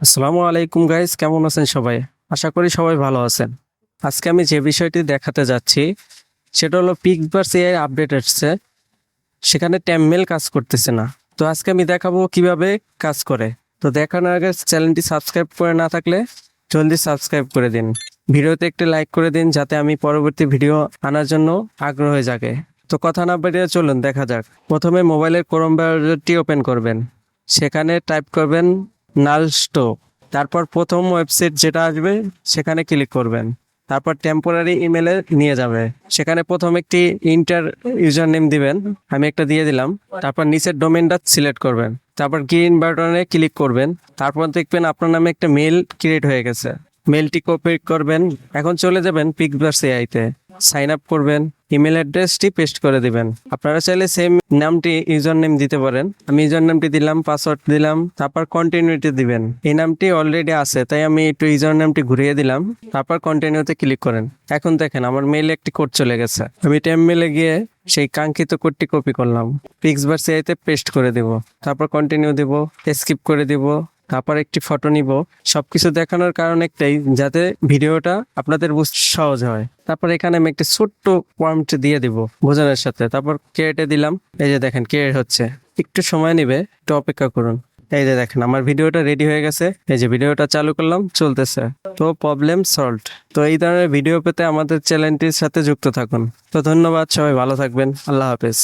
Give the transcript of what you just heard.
আসসালামু আলাইকুম গাইস কেমন আছেন সবাই? আশা করি সবাই ভালো আছেন। আজকে আমি যে বিষয়টি দেখাতে যাচ্ছি, সেটা হলো পিকবার্স এআই আপডেট আসছে সেখানে ট্যামমেল কাজ করতেছে না। তো আজকে আমি দেখাবো কীভাবে কাজ করে। তো দেখানোর আগে চ্যানেলটি সাবস্ক্রাইব করে না থাকলে জলদি সাবস্ক্রাইব করে দিন। ভিডিওতে একটি লাইক করে দিন, যাতে আমি পরবর্তী ভিডিও আনার জন্য আগ্রহ হয়ে জাগে। তো কথা না বেরিয়ে চলুন, দেখা যাক। প্রথমে মোবাইলের ক্রোম ব্রাউজারটি ওপেন করবেন। সেখানে টাইপ করবেন নালস্টো। তারপর প্রথম ওয়েবসাইট যেটা আসবে, সেখানে ক্লিক করবেন। তারপর টেম্পোরারি ইমেলে নিয়ে যাবে। সেখানে প্রথম একটি ইন্টার ইউজার নেম দিবেন। আমি একটা দিয়ে দিলাম। তারপর নিচের ডোমেনটা সিলেক্ট করবেন। তারপর গ্রিন বাটনে ক্লিক করবেন। তারপর দেখবেন আপনার নামে একটা মেল ক্রিয়েট হয়ে গেছে। মেলটি কপি করবেন। এখন চলে যাবেন পিকবার্স এআইতে সাইন আপ করবেন। ইমেল অ্যাড্রেসটি পেস্ট করে দিবেন। আপনারা চাইলে সেম নামটি ইউজার নেম দিতে পারেন। আমি ইউজার নামটি দিলাম পাসওয়ার্ড দিলাম, তারপর কন্টিনিউটি দিবেন। এই নামটি অলরেডি আছে, তাই আমি একটু ইউজার নামটি ঘুরিয়ে দিলাম, তারপর কন্টিনিউতে ক্লিক করেন। এখন দেখেন, আমার মেইলে একটি কোড চলে গেছে। আমি টেম মেলে গিয়ে সেই কাঙ্ক্ষিত কোডটি কপি করলাম। পিক্সবার সিআইতে পেস্ট করে দিব, তারপর কন্টিনিউ দিব স্কিপ করে দিব তারপর একটি ফটো নিব। সবকিছু দেখানোর কারণ একটাই, যাতে ভিডিওটা আপনাদের বুঝতে সহজ হয়। তারপর এখানে আমি একটি ছোট্ট পয়েন্ট দিয়ে দিব বোঝানোর সাথে। তারপর কেটে দিলাম। এই যে দেখেন কেট হচ্ছে। একটু সময় নেবে, একটু অপেক্ষা করুন। এই যে দেখেন, আমার ভিডিওটা রেডি হয়ে গেছে। এই যে ভিডিওটা চালু করলাম, চলতেছে। তো প্রবলেম সলভ তো এই ধরনের ভিডিও পেতে আমাদের চ্যানেলটির সাথে যুক্ত থাকুন। তো ধন্যবাদ, সবাই ভালো থাকবেন। আল্লাহ হাফেজ।